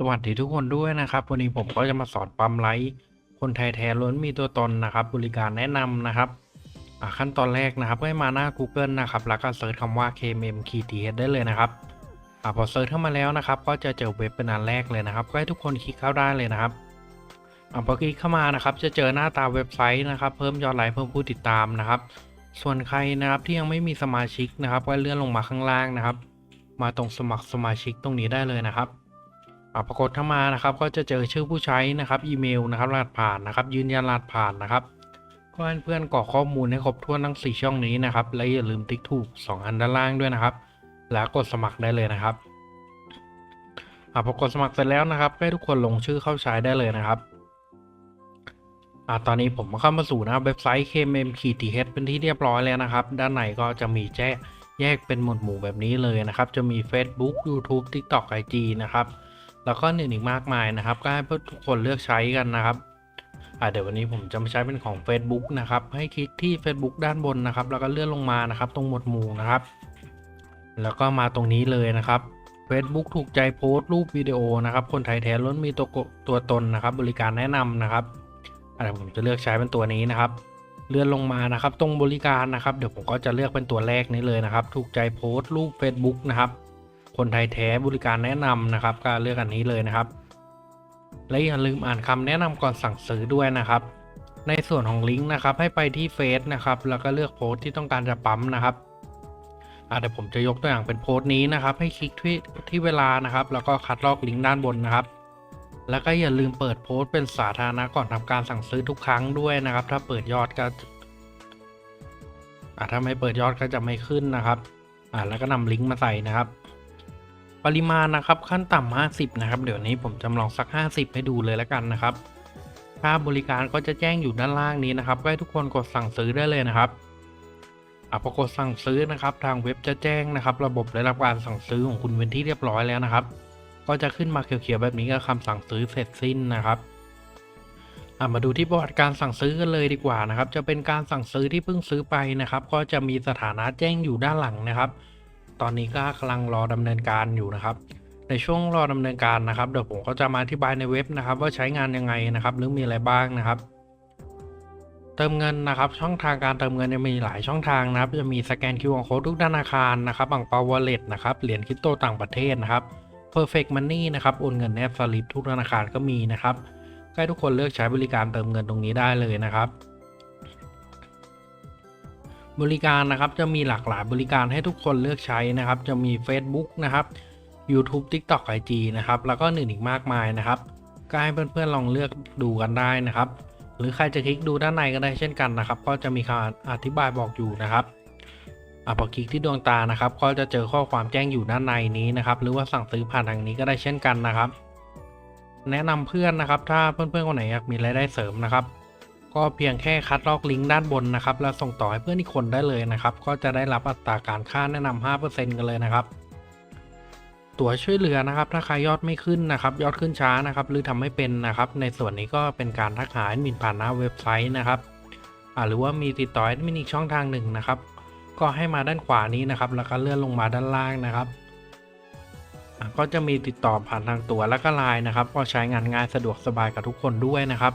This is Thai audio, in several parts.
สวัสดีทุกคนด้วยนะครับ วันนี้ผมก็จะมาสอนปั๊มไลท์คนไทยแท้ล้วนมีตัวตนนะครับ บริการแนะนำนะครับขั้นตอนแรกนะครับให้มาหน้า Google นะครับ แล้วก็เซิร์ชคำว่า KMM k t h ได้เลยนะครับอพอเซิร์ชเข้ามาแล้วนะครับ ก็จะเจอเว็บเป็นอันแรกเลยนะครับ ก็ให้ทุกคนคลิกเข้าได้เลยนะครับอพอคลิกเข้ามานะครับ จะเจอหน้าตาเว็บไซต์นะครับ เพิ่มยอดไลค์เพิ่มผู้ติดตามนะครับ ส่วนใครนะครับที่ยังไม่มีสมาชิกนะครับ ก็เลื่อนลงมาข้างล่างนะครับ มาตรงสมัครสมาชิกตรงนี้ได้เลยนะครับ ปรากฏเข้ามานะครับ ก็จะเจอชื่อผู้ใช้นะครับอีเมลนะครับรหัสผ่านนะครับ ยืนยันรหัสผ่านนะครับก็ให้เพื่อนกรอกข้อมูลให้ครบถ้วนทั้ง 4 ช่องนี้นะครับ และอย่าลืมติ๊กถูก 2 อันด้านล่างด้วยนะครับ แล้วกดสมัครได้เลยนะครับอ่าพอกดสมัครเสร็จแล้วนะครับให้ทุกคนลงชื่อเข้าใช้ได้เลยนะครับอ่าตอนนี้ผมเข้ามาสู่หน้าเว็บไซต์ KMM k t h เป็นที่เรียบร้อยแล้วนะครับ ด้านในก็จะมีแจ้แยกเป็นหมวดหมู่แบบนี้เลยนะครับ จะมี Facebook YouTube TikTok IG นะครับ แล้วก็อื่นอีกมากมายนะครับ ก็ให้ทุกคนเลือกใช้กันนะครับอ่าเดี๋ยววันนี้ผมจะมาใช้เป็นของ Facebook นะครับ ให้คลิกที่ Facebook ด้านบนนะครับ แล้วก็เลื่อนลงมานะครับ ตรงหมวดหมู่นะครับ แล้วก็มาตรงนี้เลยนะครับ Facebook ถูกใจโพสต์รูปวิดีโอนะครับ คนไทยแท้ล้นมีตัวตัวตนนะครับ บริการแนะนำนะครับเดี๋ยวผมจะเลือกใช้เป็นตัวนี้นะครับ เลื่อนลงมานะครับ ตรงบริการนะครับ เดี๋ยวผมก็จะเลือกเป็นตัวแรกนี้เลยนะครับ ถูกใจโพสต์รูป Facebook นะครับ คนไทยแท้บริการแนะนำนะครับ ก็เลือกอันนี้เลยนะครับ และอย่าลืมอ่านคำแนะนำก่อนสั่งซื้อด้วยนะครับ ในส่วนของลิงก์นะครับ ให้ไปที่เฟซนะครับ แล้วก็เลือกโพสต์ที่ต้องการจะปั๊มนะครับอะเดี๋ยวผมจะยกตัวอย่างเป็นโพสต์นี้นะครับ ให้คลิกที่ที่เวลานะครับ แล้วก็คัดลอกลิงก์ด้านบนนะครับ แล้วก็อย่าลืมเปิดโพสต์เป็นสาธารณะก่อนทำการสั่งซื้อทุกครั้งด้วยนะครับ ถ้าเปิดยอดก็อะถ้าไม่เปิดยอดก็จะไม่ขึ้นนะครับอะแล้วก็นำลิงก์มาใส่นะครับ ปริมาณนะครับขั้นต่ำ50 นะครับ เดี๋ยวนี้ผมจำลองสัก 50 ให้ดูเลยแล้วกันนะครับ ค่าบริการก็จะแจ้งอยู่ด้านล่างนี้นะครับ ให้ทุกคนกดสั่งซื้อได้เลยนะครับอะพอกดสั่งซื้อนะครับ ทางเว็บจะแจ้งนะครับ ระบบได้รับการสั่งซื้อของคุณเป็นที่เรียบร้อยแล้วนะครับ ก็จะขึ้นมาเขียวๆแบบนี้ก็คำสั่งซื้อเสร็จสิ้นนะครับอะมาดูที่ประวัติการสั่งซื้อกันเลยดีกว่านะครับ จะเป็นการสั่งซื้อที่เพิ่งซื้อไปนะครับ ก็จะมีสถานะแจ้งอยู่ด้านหลังนะครับ ตอนนี้ก็กำลังรอดำเนินการอยู่นะครับ ในช่วงรอดำเนินการนะครับเดี๋ยวผมก็จะมาอธิบายในเว็บนะครับ ว่าใช้งานยังไงนะครับ หรือมีอะไรบ้างนะครับเติมเงินนะครับช่องทางการเติมเงินจะมีหลายช่องทางนะครับ จะมีสแกน QR Code ทุกธนาคารนะครับบังเปาวอลเล็ตนะครับเหรียญคริปโตต่างประเทศนะครับ Perfect Money นะครับโอนเงินแนบสลิปทุกธนาคารก็มีนะครับก็ให้ทุกคนเลือกใช้บริการเติมเงินตรงนี้ได้เลยนะครับ บริการนะครับจะมีหลากหลายบริการให้ทุกคนเลือกใช้นะครับ จะมี Facebook นะครับ YouTube TikTok IG นะครับ แล้วก็อื่นอีกมากมายนะครับก็ให้เพื่อนๆลองเลือกดูกันได้นะครับ หรือใครจะคลิกดูด้านในก็ได้เช่นกันนะครับ ก็จะมีคำอธิบายบอกอยู่นะครับอะพอคลิกที่ดวงตานะครับ ก็จะเจอข้อความแจ้งอยู่ด้านในนี้นะครับ หรือว่าสั่งซื้อผ่านทางนี้ก็ได้เช่นกันนะครับ แนะนำเพื่อนนะครับ ถ้าเพื่อนๆคนไหนอยากมีรายได้เสริมนะครับ ก็เพียงแค่คัดลอกลิงก์ด้านบนนะครับ แล้วส่งต่อให้เพื่อนอีกคนได้เลยนะครับ ก็จะได้รับอัตราการค่าแนะนำ5%กันเลยนะครับ ตั๋วช่วยเหลือนะครับ ถ้าใครยอดไม่ขึ้นนะครับ ยอดขึ้นช้านะครับ หรือทำไม่เป็นนะครับ ในส่วนนี้ก็เป็นการทักหาแอดมินผ่านหน้าเว็บไซต์นะครับหรือว่ามีติดต่อแอดมินอีกช่องทางหนึ่งนะครับ ก็ให้มาด้านขวานี้นะครับ แล้วก็เลื่อนลงมาด้านล่างนะครับก็จะมีติดต่อผ่านทางตั๋วและก็ไลน์นะครับ ก็ใช้งานง่ายสะดวกสบายกับทุกคนด้วยนะครับ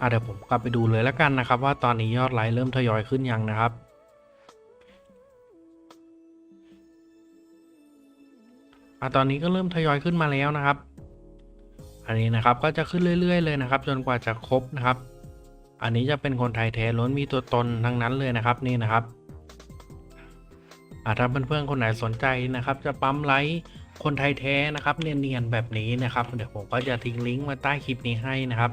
อะเดี๋ยวผมกลับไปดูเลยแล้วกันนะครับ ว่าตอนนี้ยอดไลค์เริ่มทยอยขึ้นยังนะครับ อะตอนนี้ก็เริ่มทยอยขึ้นมาแล้วนะครับ อันนี้นะครับก็จะขึ้นเรื่อยๆเลยนะครับ จนกว่าจะครบนะครับ อันนี้จะเป็นคนไทยแท้ล้วนมีตัวตนทั้งนั้นเลยนะครับนี่นะครับอะถ้าเพื่อนๆคนไหนสนใจนะครับ จะปั๊มไลค์คนไทยแท้นะครับ เนียนๆแบบนี้นะครับ เดี๋ยวผมก็จะทิ้งลิงก์มาใต้คลิปนี้ให้นะครับ